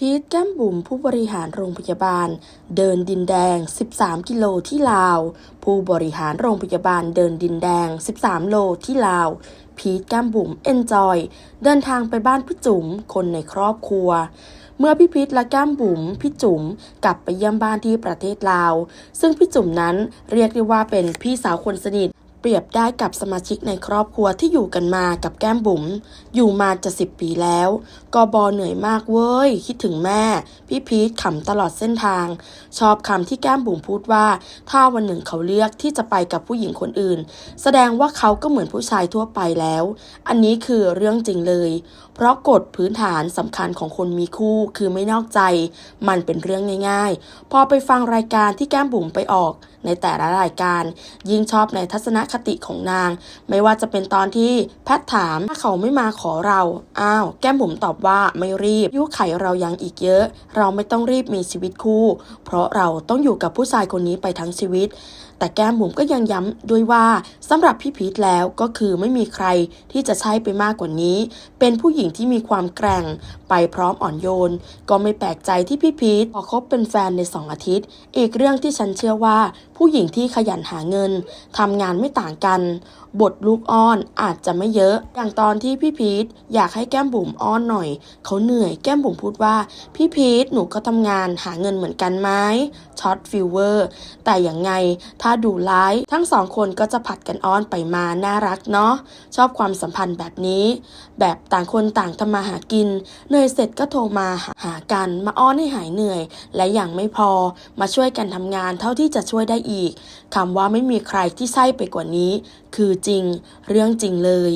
พีทแก้มบุ๋มผู้บริหารโรงพยาบาล เดินดินแดง 13 กิโลที่ลาว ผู้บริหารโรงพยาบาลเดินดินแดง 13 โลที่ลาว พีทแก้มบุ๋มเอนจอย เดินทางไปบ้านพี่จุ๋มคนในครอบครัว เมื่อพี่พีทและแก้มบุ๋มพี่จุ๋มกลับไปเยี่ยมบ้านที่ประเทศลาว ซึ่งพี่จุ๋มนั้นเรียกได้ว่าเป็นพี่สาวคนสนิท รียบได้กับสมาชิกในครอบครัวที่อยู่กันมากับแก้มบุ๋ม อยู่มาจะสิบปีแล้วก็บอเหนื่อยมากเว้ย คิดถึงแม่ พี่พีทขำตลอดเส้นทาง ชอบคำที่แก้มบุ๋มพูดว่า ถ้าวันหนึ่งเขาเลือกที่จะไปกับผู้หญิงคนอื่น แสดงว่าเขาก็เหมือนผู้ชายทั่วไปแล้ว อันนี้คือเรื่องจริงเลย เพราะกฎพื้นฐานสำคัญของคนมีคู่คือไม่นอกใจ มันเป็นเรื่องง่าย ๆ พอไปฟังรายการที่แก้มบุ๋มไปออก ในแต่ละรายการ ยิ่งชอบในทัศนคติของนาง ไม่ว่าจะเป็นตอนที่แพทย์ถามถ้าเขาไม่มาขอเรา อ้าว แก้มบุ๋มตอบว่าไม่รีบยุไขเรายังอีกเยอะ เราไม่ต้องรีบมีชีวิตคู่ เพราะเราต้องอยู่กับผู้ชายคนนี้ไปทั้งชีวิต แต่แก้มบุ๋มก็ยังย้ำด้วยว่าสำหรับพี่พีทแล้วก็คือไม่มีใครที่จะใช่ไปมากกว่านี้ เป็นผู้หญิงที่มีความแกร่ง ไปพร้อมอ่อนโยน ก็ไม่แปลกใจที่พี่พีทพอคบเป็นแฟนในสองอาทิตย์ อีกเรื่องที่ฉันเชื่อว่า ผู้หญิงที่ขยันหาเงินทำงานไม่ต่างกัน บทลูกอ้อนอาจจะไม่เยอะ อย่างตอนที่พี่พีทอยากให้แก้มบุ๋มอ้อนหน่อย เขาเหนื่อยแก้มบุ๋มพูดว่า พี่พีทหนูก็ทำงานหาเงินเหมือนกันไหมช็อตฟิลเวอร์ แต่อย่างไงถ้าดูไลฟ์ทั้งสองคนก็จะผัดกันอ้อนไปมาน่ารักเนาะชอบความสัมพันธ์แบบนี้ แบบต่างคนต่างทำมาหากินเหนื่อยเสร็จก็โทรมาหาหากันมาอ้อนให้หายเหนื่อย และอย่างไม่พอมาช่วยกันทำงานเท่าที่จะช่วยได้อีกคำว่าไม่มีใครที่ใช่ไปกว่านี้ คือจริง เรื่องจริงเลย